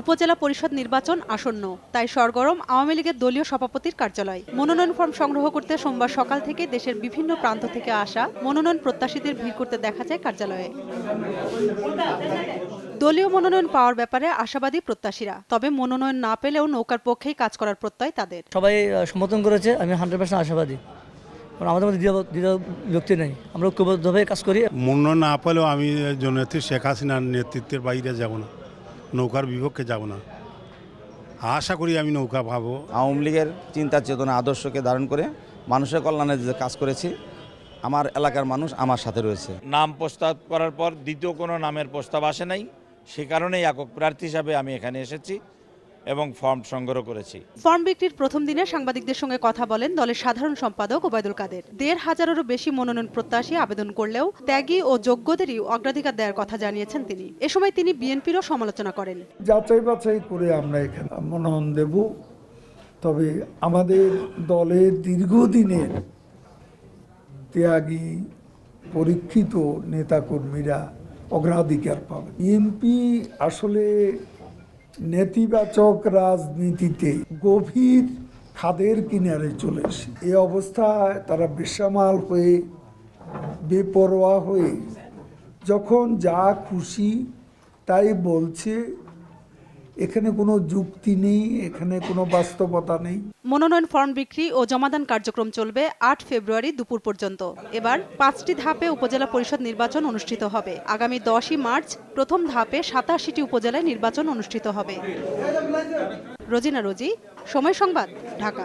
উপজেলা পরিষদ নির্বাচন আসন্ন। তাই সরগরম আওয়ামী লীগের দলীয় সভাপতির কার্যালয়। মনোনয়ন ফর্ম সংগ্রহ করতে সোমবার সকাল থেকে দেশের বিভিন্ন প্রান্ত থেকে আসা মনোনয়ন প্রত্যাশীদের ভিড় করতে দেখা যায় কার্যালয়ে। দলীয় মনোনয়ন পাওয়ার ব্যাপারে আশাবাদী প্রত্যাশীরা। তবে মনোনয়ন না পেলেও নৌকার পক্ষেই কাজ করার প্রত্যয় তাদের। সবাই সমর্থন করেছে আমি হান্ড্রেড পার্সেন্ট আশাবাদী। আমাদের মধ্যে দ্বিধা বিভক্তি নেই। আমরা ঐক্যবদ্ধভাবে কাজ করি। মনোনয়ন না পেলেও আমি জননেত্রী শেখ হাসিনার নেতৃত্বের বাইরে যাব না। নৌকার বিপক্ষে যাব না। আশা করি আমি নৌকা পাবো আওয়ামী লীগের চিন্তা চেতনা আদর্শকে ধারণ করে মানুষের কল্যাণে যে কাজ করেছি আমার এলাকার মানুষ আমার সাথে রয়েছে। নাম প্রস্তাব করার পর দ্বিতীয় কোনো নামের প্রস্তাব আসে নাই। সে কারণেই একক প্রার্থী হিসাবে আমি এখানে এসেছি। এবং ফর্ম সংগ্রহ করেছি। ফর্ম বিক্রির প্রথম দিনে সাংবাদিকদের সঙ্গে কথা বলেন দলের সাধারণ সম্পাদক ওবায়দুল কাদের। দেড় হাজারেরও বেশি মনোনয়ন প্রত্যাশী আবেদন করলেও ত্যাগী ও যোগ্যদেরই অগ্রাধিকার দেওয়ার কথা জানিয়েছেন তিনি। এ সময় তিনি বিএনপিরও সমালোচনা করেন। যাচাই বাছাই করে আমরা এখানে মনোনয়ন দেব। তবে আমাদের দলের দীর্ঘদিনের ত্যাগী পরীক্ষিত নেতাকর্মীরা অগ্রাধিকার পাবে। বিএনপি আসলে নেতিবাচক রাজনীতিতে গভীর খাদের কিনারে চলে এসে এ অবস্থায় তারা বেসামাল হয়ে, বেপরোয়া হয়ে যখন যা খুশি তাই বলছে এখানে কোনো যুক্তি নেই, এখানে কোনো বাস্তবতা নেই। মনোনয়ন ফর্ম বিক্রি ও জমাদান কার্যক্রম চলবে আট ফেব্রুয়ারি দুপুর পর্যন্ত। এবার পাঁচটি ধাপে উপজেলা পরিষদ নির্বাচন অনুষ্ঠিত হবে। আগামী দশই মার্চ প্রথম ধাপে সাতাশিটি উপজেলায় নির্বাচন অনুষ্ঠিত হবে। রোজিনা রোজি, সময় সংবাদ, ঢাকা।